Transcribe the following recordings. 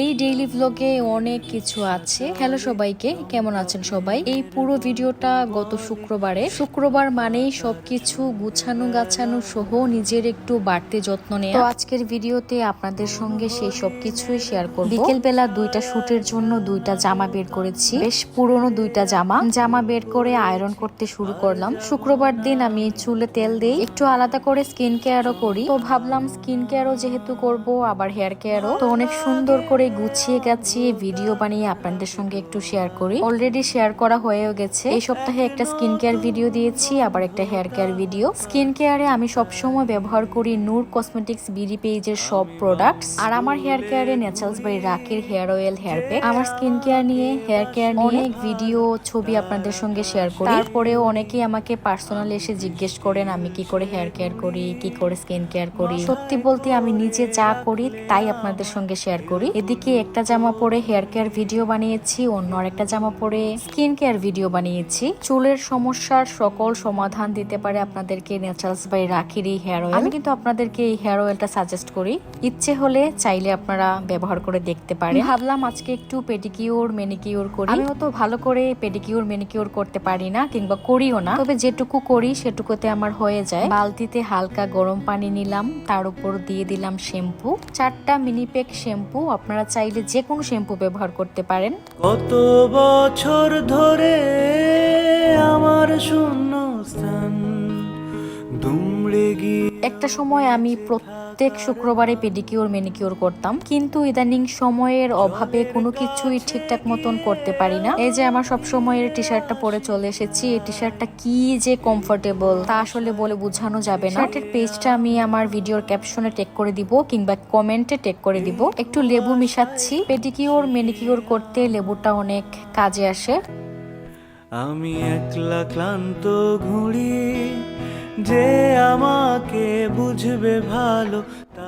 এই ডেইলি ব্লগে অনেক কিছু আছে। হ্যালো সবাইকে, কেমন আছেন সবাই? এই পুরো ভিডিওটা গত শুক্রবারে। শুক্রবার মানেই সবকিছু গুছানো গাছানো সহ নিজের একটু বাড়তি যত্ন নেওয়া তো আজকের ভিডিওতে আপনাদের সঙ্গে সেই সবকিছুই শেয়ার করব। বিকেল বেলা দুইটা শুটের জন্য দুইটা জামা বের করেছি। বেশ পুরনো দুইটা জামা। জামা বের করে আয়রন করতে শুরু করলাম। শুক্রবার দিন আমি চুলে তেল দিই। একটু আলাদা করে স্কিন কেয়ারও করি। তো ভাবলাম স্কিন কেয়ারও যেহেতু করব, আবার হেয়ার কেয়ারও তো অনেক সুন্দর করে গুছিয়ে গাছিয়ে ভিডিও বানিয়ে আপনাদের সঙ্গে একটু শেয়ার করি। অলরেডি শেয়ার করা হয়েও গেছে। এই সপ্তাহে একটা স্কিন কেয়ার ভিডিও দিয়েছি আবার একটা হেয়ার কেয়ার ভিডিও স্কিন কেয়ারে আমি সবসময় ব্যবহার করি নূর কসমেটিক্স বিডি পেজের সব প্রোডাক্টস আর আমার হেয়ার কেয়ারে ন্যাচারালস বাই রাকির হেয়ার অয়েল হেয়ার প্যাক আমার স্কিন কেয়ার নিয়ে হেয়ার কেয়ার নিয়ে অনেক ভিডিও ছবি আপনাদের সঙ্গে শেয়ার করি। তারপরেও অনেকেই আমাকে পার্সোনাল এসে জিজ্ঞেস করেন আমি কি করে হেয়ার কেয়ার করি কি করে স্কিন কেয়ার করি। সত্যি বলতে আমি নিজে যা করি তাই আপনাদের সঙ্গে শেয়ার করি। এদিকে একটা জামা পরে হেয়ার কেয়ার ভিডিও বানিয়েছি অন্য আরেকটা জামা পরে স্কিন কেয়ার ভিডিও বানিয়েছি। চুলের সমস্যার সকল সমাধান দিতে পারে আপনাদেরকে ন্যাচারালস বাই রাখির এই হেয়ার অয়েল আমি কিন্তু আপনাদেরকে এই হেয়ার অয়েলটা সাজেস্ট করি। ইচ্ছে হলে চাইলে আপনারা ব্যবহার করে দেখতে পারেন। ভাবলাম আজকে একটু পেডিকিউর মেনিকিউর করি। আমি অত ভালো করে পেডিকিউর মেনিকিউর করতে পারি না কিংবা করিও না। তবে যেটুকু করি সেটুকুতে আমার হয়ে যায়। বালতিতে হালকা গরম পানি নিলাম তার উপর দিয়ে দিলাম শ্যাম্পু চারটা মিনি প্যাক শ্যাম্পু আপনারা চাইলে যে কোনো শ্যাম্পু ব্যবহার করতে পারেন। কত বছর ধরে আমার শূন্য স্থান একটা সময় আমি প্রত্যেক শুক্রবারে পেডিকিউর মেনিকিউর করতাম। কিন্তু ইদানিং সময়ের অভাবে কোনো কিছুই ঠিকঠাক মতন করতে পারি না। এই যে আমার সব সময়ের টি শার্টটা পরে চলে এসেছি, এই টি শার্টটা কি যে কমফোর্টেবল তা আসলে বলে বোঝানো যাবে না। শার্টের পেজটা আমি আমার ভিডিওর ক্যাপশনে টেক করে দিব কিংবা কমেন্টে টেক করে দিব। একটু লেবু মিশাচ্ছি। পেডিকিউর মেনিকিউর করতে লেবুটা অনেক কাজে আসে। আমি একলা ক্লান্ত ঘুড়ি যে আমাকে বুঝবে ভালো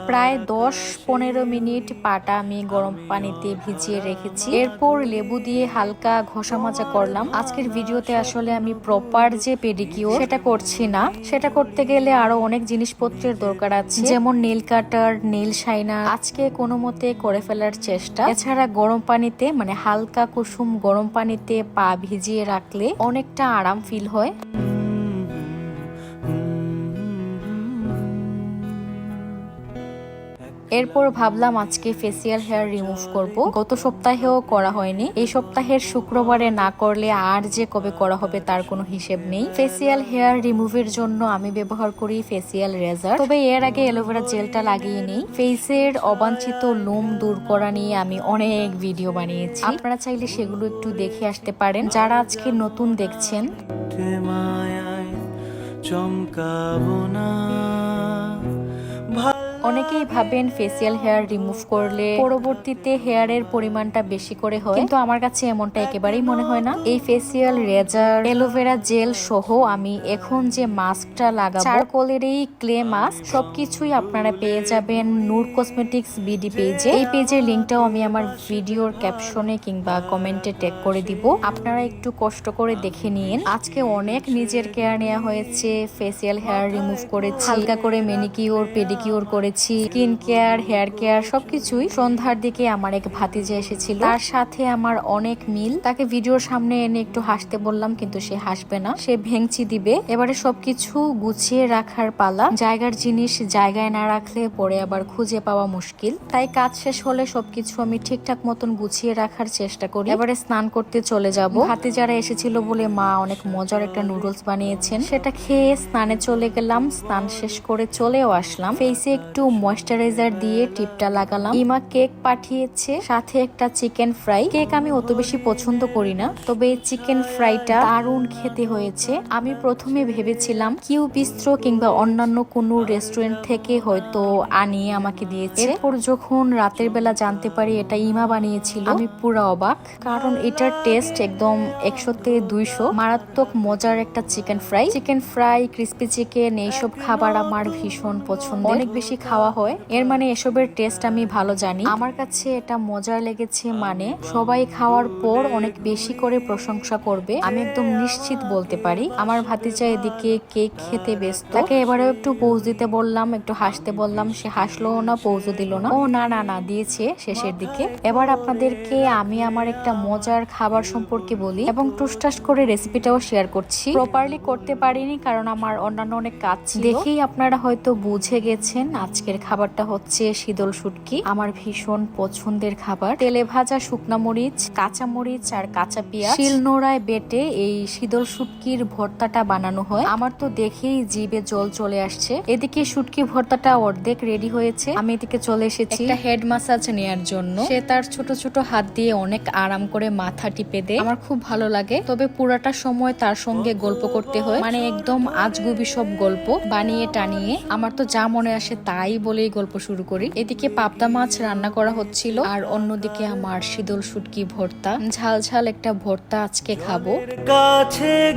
প্রায় দশ পনেরো মিনিট পাটা আমি গরম পানিতে ভিজিয়ে রেখেছি। এরপর লেবু দিয়ে হালকা ঘষা মাজা করলাম। আজকের ভিডিওতে আসলে আমি প্রপার যে পেডিকিউর সেটা করছি না। সেটা করতে গেলে আরও অনেক জিনিসপত্রের দরকার আছে। যেমন নেল কাটার নেল শাইনার আজকে কোনো মতে করে ফেলার চেষ্টা। এছাড়া গরম পানিতে মানে হালকা কুসুম গরম পানিতে পা ভিজিয়ে রাখলে অনেকটা আরাম ফিল হয়। এরপর ভাবলাম আজকে ফেসিয়াল হেয়ার রিমুভ করব। গত সপ্তাহেও করা হয়নি। এই সপ্তাহের শুক্রবারে না করলে আর যে কবে করা হবে তার কোনো হিসেব নেই। ফেসিয়াল হেয়ার রিমুভের জন্য আমি ব্যবহার করি ফেসিয়াল রেজার তবে এর আগে অ্যালোভেরা জেলটা লাগিয়ে নিই। ফেসের অবাঞ্ছিত লোম দূর করা নিয়ে আমি অনেক ভিডিও বানিয়েছি। আপনারা চাইলে সেগুলো একটু দেখে আসতে পারেন। যারা আজকে নতুন দেখছেন। চমকাবো না। অনেকেই ভাবেন ফেসিয়াল হেয়ার রিমুভ করলে পরবর্তীতে হেয়ারের পরিমাণটা বেশি করে হয়। কিন্তু আমার কাছে এমনটা একেবারেই মনে হয় না। এই ফেসিয়াল রেজার অ্যালোভেরা জেল সহ আমি এখন যে মাস্কটা লাগাবো চারকোলের এই ক্লে মাস্ক সবকিছুই আপনারা পেয়ে যাবেন নূর কসমেটিক্স বিডি পেজে এই পেজের লিঙ্কটাও আমি আমার ভিডিওর ক্যাপশনে কিংবা কমেন্টে ট্যাগ করে দিব। আপনারা একটু কষ্ট করে দেখে নিন। আজকে অনেক নিজের কেয়ার নেওয়া হয়েছে। ফেসিয়াল হেয়ার রিমুভ করেছি। হালকা করে মেনিকিউর পেডিকিওর করেছি। স্কিন কেয়ার হেয়ার কেয়ার সবকিছুই সন্ধ্যার দিকে আমার এক ভাতিজা এসেছিল। তার সাথে আমার অনেক মিল। তাকে ভিডিওর সামনে এনে একটু হাসতে বললাম, কিন্তু সে হাসবে না। সে ভেঙচি দিবে। এবারে সবকিছু গুছিয়ে রাখার পালা। জায়গার জিনিস জায়গায় না রাখলে পরে আবার খুঁজে পাওয়া মুশকিল। তাই কাজ শেষ হলে সবকিছু আমি ঠিকঠাক মতন গুছিয়ে রাখার চেষ্টা করি। এবারে স্নান করতে চলে যাব। হাতে যারা এসেছিল বলে মা অনেক মজার একটা নুডলস বানিয়েছেন। সেটা খেয়ে স্নানে চলে গেলাম। স্নান শেষ করে চলেও আসলাম। ফেসে একটু ময়শ্চারাইজার দিয়ে টিপটা লাগালাম। ইমা কেক পাঠিয়েছে, সাথে একটা চিকেন ফ্রাই। কেক আমি অত বেশি পছন্দ করি না, তবে চিকেন ফ্রাইটা দারুণ খেতে হয়েছে। আমি প্রথমে ভেবেছিলাম কিউ বিস্ত্র কিংবা অন্যান্য কোনো রেস্টুরেন্ট থেকে হয়তো আনিয়ে আমাকে দিয়েছে। এরপর যখন রাতের বেলা জানতে পারি এটা ইমা বানিয়েছিল, আমি পুরো অবাক। কারণ এটার টেস্ট একদম একশোতে দুইশো। মারাত্মক মজার একটা chicken fry. Chicken fry, crispy chicken, এইসব খাবার আমার ভীষণ পছন্দ অনেক বেশি খাওয়া খাওয়া হয়। এর মানে এসবের টেস্ট আমি ভালো জানি। আমার কাছে এটা মজার লেগেছে মানে সবাই খাওয়ার পর অনেক বেশি করে প্রশংসা করবে। আমি একদম নিশ্চিত বলতে পারি। আমার ভাতিজা এদিকে কেক খেতে ব্যস্ত। তাকে এবারেও একটু পৌঁছ দিতে বললাম, একটু হাসতে বললাম। সে হাসলো না, পৌঁছও দিল না। ও না না না, দিয়েছে শেষের দিকে। এবার আপনাদেরকে আমি আমার একটা মজার খাবার সম্পর্কে বলি এবং টুসটাস করে রেসিপিটাও শেয়ার করছি। প্রপারলি করতে পারিনি কারণ আমার অন্যান্য অনেক কাজ দেখেই আপনারা হয়তো বুঝে গেছেন আজকের খাবারটা হচ্ছে শীতল শুটকি। আমার ভীষণ পছন্দের খাবার। তেলে ভাজা শুকনা মরিচ, কাঁচা মরিচ আর কাঁচা পেঁয়াজ। শিলনোড়ায় বেটে এই শীতল শুটকির ভর্তাটা বানানো হয়। আমার তো দেখেই জিভে জল চলে আসছে। এদিকে শুটকি ভর্তাটা অর্ধেক রেডি হয়েছে। আমি এদিকে চলে এসেছি। একটা হেড মাসাজ নেয়ার জন্য। সে তার ছোট ছোট হাত দিয়ে অনেক আরাম করে মাথা টিপে দেয়। আমার খুব ভালো লাগে। তবে পুরাটা সময় তার সঙ্গে গল্প করতে হয়। মানে একদম আজগুবি সব গল্প বানিয়ে টানিয়ে। আমার তো যা মনে আসে তাই বলেই গল্প শুরু করি। এদিকে পাবদা মাছ রান্না করা হচ্ছিল আর অন্যদিকে আমার শীতল শুটকি ভর্তা। ঝাল ঝাল একটা ভর্তা আজকে খাব। কাছে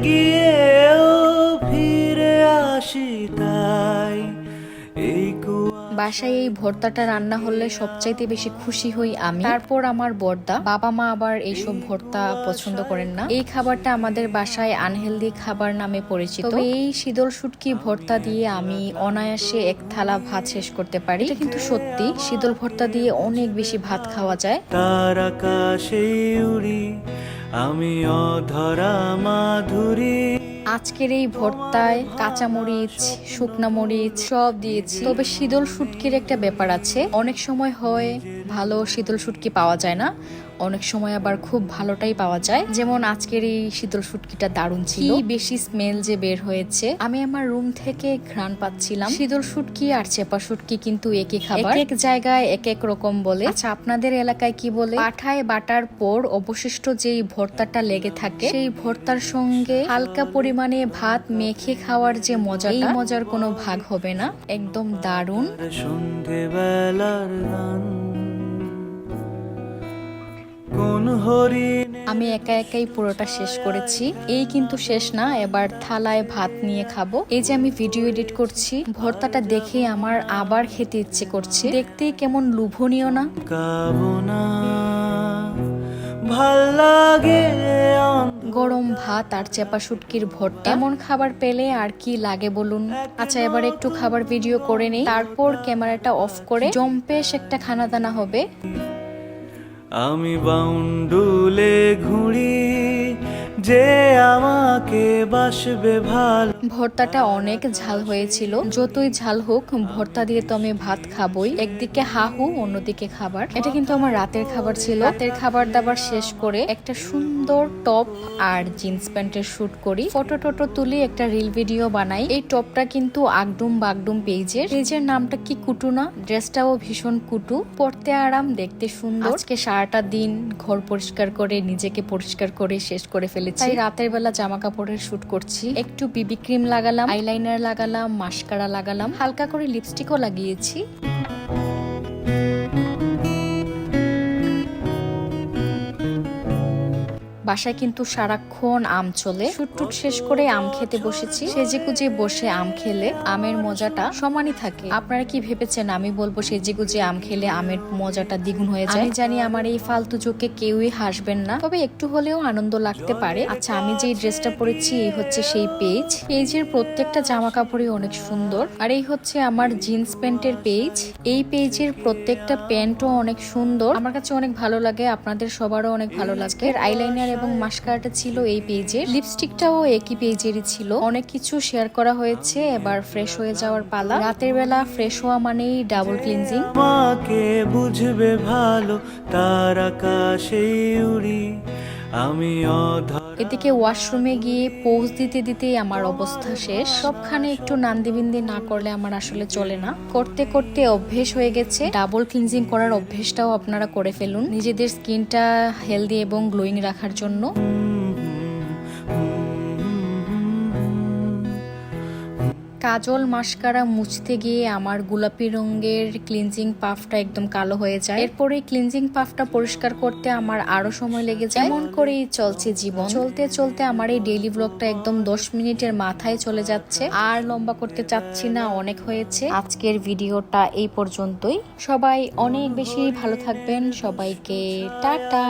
বাসায় এই ভর্তাটা রান্না হলে সবচাইতে বেশি খুশি হই আমি। তারপর আমার বর্দা। বাবা মা আবার এইসব ভর্তা পছন্দ করেন না। এই খাবারটা আমাদের বাসায় আনহেলদি খাবার নামে পরিচিত। এই শীতল শুটকি ভর্তা দিয়ে আমি অনায়াসে এক থালা ভাত শেষ করতে পারি। এটা কিন্তু সত্যি, শীতল ভর্তা দিয়ে অনেক বেশি ভাত খাওয়া যায়। তার আকাশে উড়ি, আমি অধরা মাধুরী। আজকের এই ভর্তায় কাঁচা মরিচ শুকনা মরিচ সব দিয়েছি। তবে শীতল শুটকির একটা ব্যাপার আছে। অনেক সময় হয় ভালো শীতল শুটকি পাওয়া যায় না। অনেক সময় আবার খুব ভালোটাই পাওয়া যায়। যেমন আজকের এই শীতল শুটকিটা দারুণ ছিল। কি বেশি স্মেল যে বের হয়েছে। আমি আমার রুম থেকে ঘ্রাণ পাচ্ছিলাম। শীতল শুটকি আর চেপা শুটকি কিন্তু একই খাবার। এক এক জায়গায় এক এক রকম বলে। আচ্ছা আপনাদের এলাকায় কি বলে? পাঠায় বাটার পর অবশিষ্ট যেই ভর্তাটা লেগে থাকে সেই ভর্তার সঙ্গে হালকা পরিমাণে ভাত মেখে খাওয়ার যে মজা এই মজার কোনো ভাগ হবে না। একদম দারুণ। সন্ধেবেলার গান। আমি একা একাই পুরোটা শেষ করেছি। এই কিন্তু শেষ না এবার থালায় ভাত নিয়ে খাব। এই যে আমি ভিডিও এডিট করছি ভর্তাটা দেখে আমার আবার খেতে ইচ্ছে করছে। দেখতেই কেমন লোভনীয় না? কাবনা ভালো লাগে গরম ভাত আর চেপা শুটকির ভর্তা। এমন খাবার পেলে আর কি লাগে বলুন? আচ্ছা এবার একটু খাবার ভিডিও করে নেই। তারপর ক্যামেরাটা অফ করে জম্পেশ একটা খানা দানা হবে। আমি বাউন্ডুলে ঘুরি যে আমাকে বাসবে ভালো। ভর্তাটা অনেক ঝাল হয়েছিল। যতই ঝাল হোক, ভর্তা দিয়ে তো আমি ভাত খাবই। একদিকে হাহু, অন্যদিকে খাবার। এটা কিন্তু আমার রাতের খাবার ছিল। রাতের খাবার দাবার শেষ করে একটা সুন্দর টপ আর জিন্স প্যান্টের শুট করি। ফটো টটো তুলি একটা রিল ভিডিও বানাই। এই টপটা কিন্তু আগডুম বাগডুম পেজের। পেজের নামটা কি কুটু না? ড্রেসটাও ভীষণ কুটু। পরতে আরাম, দেখতে সুন্দর। আজকে সারাটা দিন ঘর পরিষ্কার করে, নিজেকে পরিষ্কার করে, শেষ করে ফেলেছি। তাই রাতের বেলা জামা কাপড়ের শুট করছি। একটু বিবি ক্রিম লাগালাম আইলাইনার লাগালাম মাস্কারা লাগালাম, হালকা করে লিপস্টিকও লাগিয়েছি। বাসায় কিন্তু সারাক্ষণ আম চলে। শুটটুট শেষ করে আম খেতে বসেছি। সেজে গুজে বসে আম খেলে আমের মজাটা সমানই থাকে। আপনারা কি ভেবেছেন আমি বলব সেজে গুজে আম খেলে আমের মজাটা দ্বিগুণ হয়ে যায়? আমি জানি আমার এই ফালতু চোখে কেউই হাসবেন না। তবে একটু হলেও আনন্দ লাগতে পারে। আচ্ছা আমি যে ড্রেসটা পরেছি এই হচ্ছে সেই পেজ। পেজের প্রত্যেকটা জামা কাপড়ই অনেক সুন্দর। আর এই হচ্ছে আমার জিন্স প্যান্টের পেজ। এই পেজের প্রত্যেকটা প্যান্টও অনেক সুন্দর। আমার কাছে অনেক ভালো লাগে। আপনাদের সবারও অনেক ভালো লাগে। আইলাইনার এবং মাস্কারাটা ছিল এই পেজের। লিপস্টিকটাও একই পেজেরই ছিল। অনেক কিছু শেয়ার করা হয়েছে, এবার ফ্রেশ হয়ে যাওয়ার পালা। রাতের বেলা ফ্রেশ হওয়া মানেই ডাবল ক্লিনজিং। মাকে বুঝবে ভালো, তার আকাশে উড়ি। এদিকে ওয়াশরুমে গিয়ে পোজ দিতে দিতেই আমার অবস্থা শেষ। সবখানে একটু নান্দিবিন্দি না করলে আমার আসলে চলে না। করতে করতে অভ্যেস হয়ে গেছে। ডাবল ক্লিনজিং করার অভ্যেসটাও আপনারা করে ফেলুন। নিজেদের স্কিনটা হেলদি এবং গ্লোয়িং রাখার জন্য। কাজল মাস্কারা মুছতে গিয়ে আমার গোলাপি রঙের ক্লিনজিং পাফটা একদম কালো হয়ে যায়। এরপরে ক্লিনজিং পাফটা পরিষ্কার করতে আমার আরও সময় লেগে যায়। এমন করেই চলছে জীবন। চলতে চলতে আমার এই ডেইলি ব্লগটা একদম দশ মিনিটের মাথায় চলে যাচ্ছে। আর লম্বা করতে চাচ্ছি না, অনেক হয়েছে। আজকের ভিডিওটা এই পর্যন্তই। সবাই অনেক বেশি ভালো থাকবেন। সবাইকে টাটা।